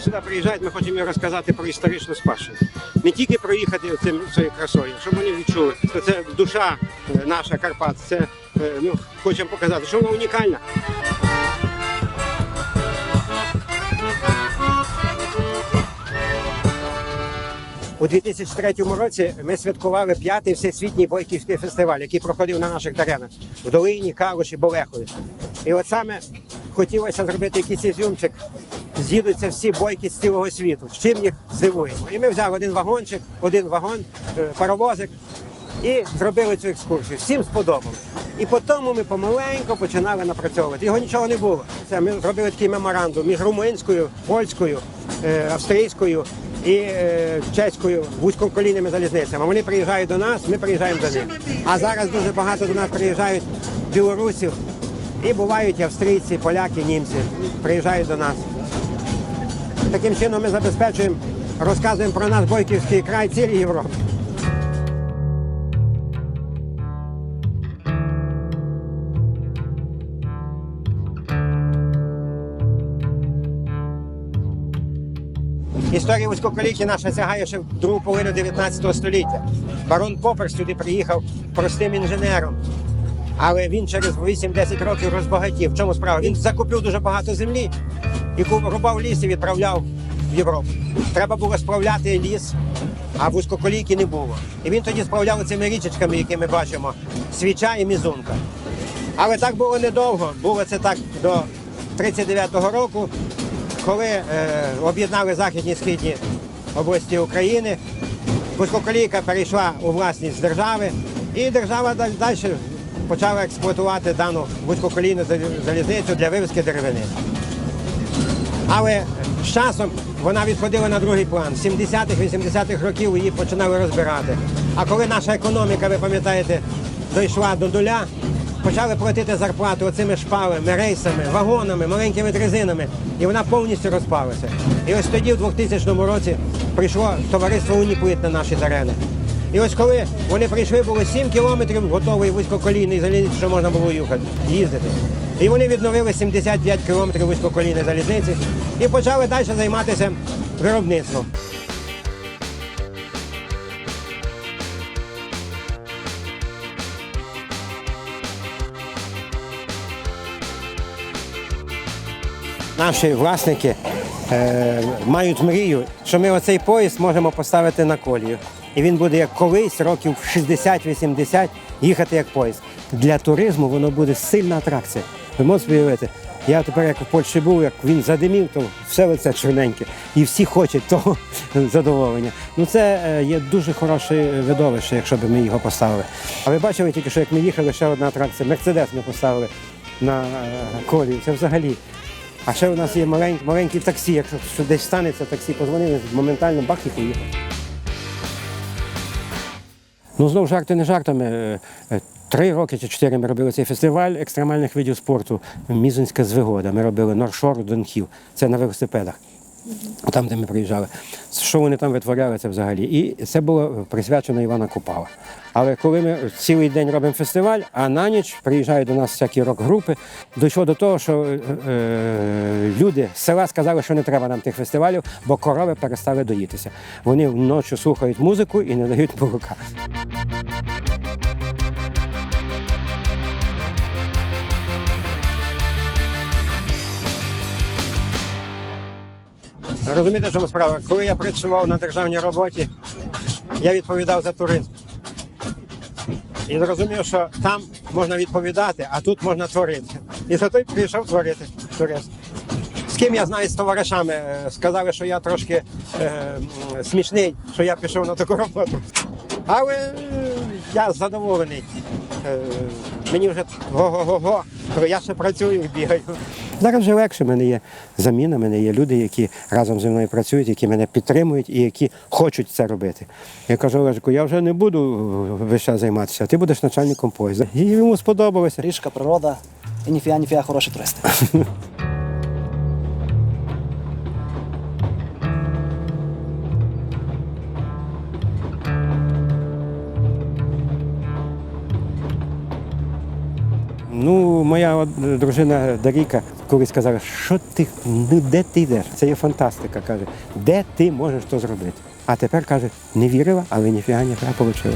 сюди приїжджають, ми хочемо розказати про історичну спадщину. Не тільки проїхати цим цією красою, щоб вони відчули, що це душа е, наша Карпат. Це е, ну, хочемо показати, що вона унікальна. У 2003 році ми святкували п'ятий всесвітній бойківський фестиваль, який проходив на наших теренах в Долині, Калуші, Болехові. І от саме хотілося зробити якийсь ізюмчик. З'їдуться всі бойки з цілого світу. З чим їх здивуємо? І ми взяли один вагончик, один вагон, е, паровозик і зробили цю екскурсію. Всім сподобалось. І по тому ми помаленьку починали напрацьовувати. Його нічого не було. Це ми зробили такий меморандум між румунською, польською, е, австрійською і е, чеською вузькоколійними залізницями. Вони приїжджають до нас, ми приїжджаємо до них. А зараз дуже багато до нас приїжджають білорусів і бувають австрійці, поляки, німці. Приїжджають до нас. Таким чином ми забезпечуємо, розказуємо про наш Бойківський край цілій Європі. Історія вузькоколійки наша сягає ще в другу половину 19 століття. Барон Попер сюди приїхав простим інженером. Але він через 8-10 років розбагатів. В чому справа? Він закупив дуже багато землі і рубав ліс і відправляв в Європу. Треба було справляти ліс, а вузькоколійки не було. І він тоді справляв цими річечками, які ми бачимо, свіча і мізунка. Але так було недовго. Було це так до 39-го року, коли е, об'єднали західні і східні області України. Вузькоколійка перейшла у власність держави, і держава далі почала експлуатувати дану вузькоколійну зал- залізницю для вивезки деревини. Але з часом вона відходила на другий план. З 70-х-80-х років її починали розбирати. А коли наша економіка, ви пам'ятаєте, дійшла до нуля, почали платити зарплату оцими шпалами, рейсами, вагонами, маленькими дрезинами, і вона повністю розпалася. І ось тоді, в 2000 році, прийшло товариство Уніплит на наші терени. І ось коли вони прийшли, було 7 кілометрів готовий вузькоколійний залізниці, що можна було їхати, їздити. І вони відновили 75 кілометрів вузькоколійної залізниці і почали далі займатися виробництвом. Наші власники е, мають мрію, що ми оцей поїзд можемо поставити на колію. І він буде як колись, років 60-80, їхати як поїзд. Для туризму воно буде сильна атракція. Ви можете уявити? Я тепер, як в Польщі був, як він задимів, то все лице чорненьке. І всі хочуть того задоволення. Ну це е, є дуже хороше видовище, якщо б ми його поставили. А ви бачили тільки, що як ми їхали, ще одна атракція. Мерседес ми поставили на е, колію. Це взагалі. А ще у нас є маленькі, маленькі таксі. Якщо що десь станеться таксі, позвонили, моментально бах і поїхав. Ну, знову жарти не жартами. Е, е, Три роки чи чотири ми робили цей фестиваль екстремальних видів спорту Мізинська звигода. Ми робили Норшор, Донхів. Це на велосипедах. Там, де ми приїжджали. Що вони там витворяли, це взагалі. І це було присвячено Івана Купала. Але коли ми цілий день робимо фестиваль, а на ніч приїжджають до нас всякі рок-групи, дійшло до того, що е, е, люди з села сказали, що не треба нам тих фестивалів, бо корови перестали доїтися. Вони вночі слухають музику і не дають молока. Розумієте, чому справа? Коли я працював на державній роботі, я відповідав за туризм. І зрозумів, що там можна відповідати, а тут можна творити. І зато й прийшов творити турист. З ким я знаю з товаришами, е, сказали, що я трошки е, смішний, що я пішов на таку роботу. Але е, я задоволений. Е, мені вже го-го-го-го, я ще працюю і бігаю. Зараз вже легше в мене є заміна, в мене є люди, які разом зі мною працюють, які мене підтримують і які хочуть це робити. Я кажу, Олежику, я вже не буду весь час займатися, ти будеш начальником поїзда. І йому сподобалося. Річка, природа і ніфія, ніфія хороші туристи. Ну, моя дружина Даріка колись сказала, що ти, ну де ти йдеш? Це є фантастика. каже, де ти можеш то зробити? А тепер каже, не вірила, але ніфіга ніфіга вийшло.